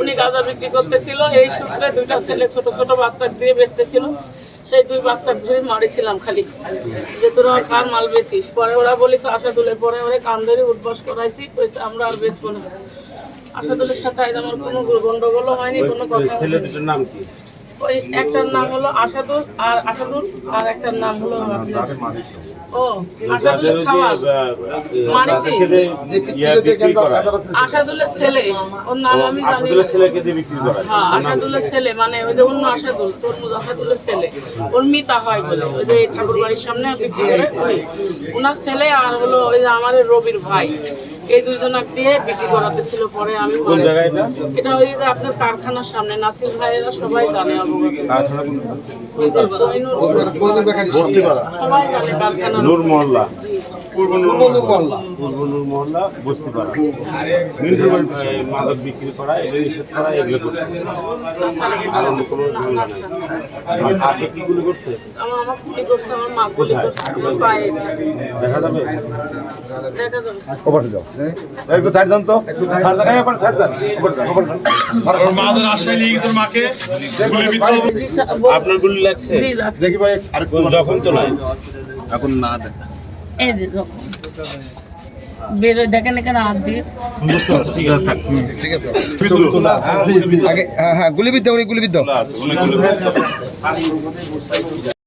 উনি গাঁজা বিক্রি করতেছিল। এই সূত্রে দুইটা ছেলে ছোট ছোট বাচ্চা দিয়ে বেচতেছিল। সেই দুই বাচ্চা ধরে মারিছিলাম খালি। যে তোরা কার মাল বেচিস? পরে ওরা বলিস আশাদুলের পরে ওরা কান ধরে উঠবাস করাইছি, কইছে আমরা আর বেচবো না। আশাদুলের সাথে আজ আমার কোনো গন্ডগোলও হয়নি, কোনো কথা। ছেলে দুটোর নাম কি? ওই একটার নাম হলো আশাদুল আর আশাদুল আর একটার নাম হলো ও আশাদুলের ছেলে। ওর নাম আমি জানি না। ছেলেকে দিয়ে বিক্রি করা। হ্যাঁ আশাদুলের ছেলে। মানে ওই যে অন্য তরমুজ ছেলে। ওর মিতা হয় বলে ওই যে ঠাকুর বাড়ির সামনে বিক্রি করে। ওনার ছেলে আর হলো ওই যে আমার রবির ভাই। এই দুইজনাক দিয়ে বিক্রি করাতে ছিল পরে আমি এটা? এটা ওই যে আপনার কারখানার সামনে নাসির ভাইয়েরা সবাই জানে অবগত। সবাই জানে কারখানা নূর মহল্লা। জি। পূর্ব নূর মহল্লা। পূর্ব নূর মহল্লা বস্তিপাড়া। এই মাদক বিক্রি করা এগুলো নিষেধ করা এগুলো করছে। আর অন্য কোনো ঝামেলা নাই। আপনি কি গুলি করছে? আমার আমার গুলি করছে আমার মা গুলি করছে আমার পায়ে দেখা যাবে দেখা যাবে একটু সাইড দেন। তো সাইড সাইড। ওর মাদের নিয়ে গেছে মাকে? আপনার গুলি লাগছে? দেখি ভাই আর যখন তো নাই এই বেরো দেখেন এখানে হাত দিয়ে। ঠিক আছে। থাক। ঠিক আছে। ছবি তোলা আছে, হ্যাঁ, আগে হ্যাঁ হ্যাঁ গুলিবিদ্ধ অনেকগুলো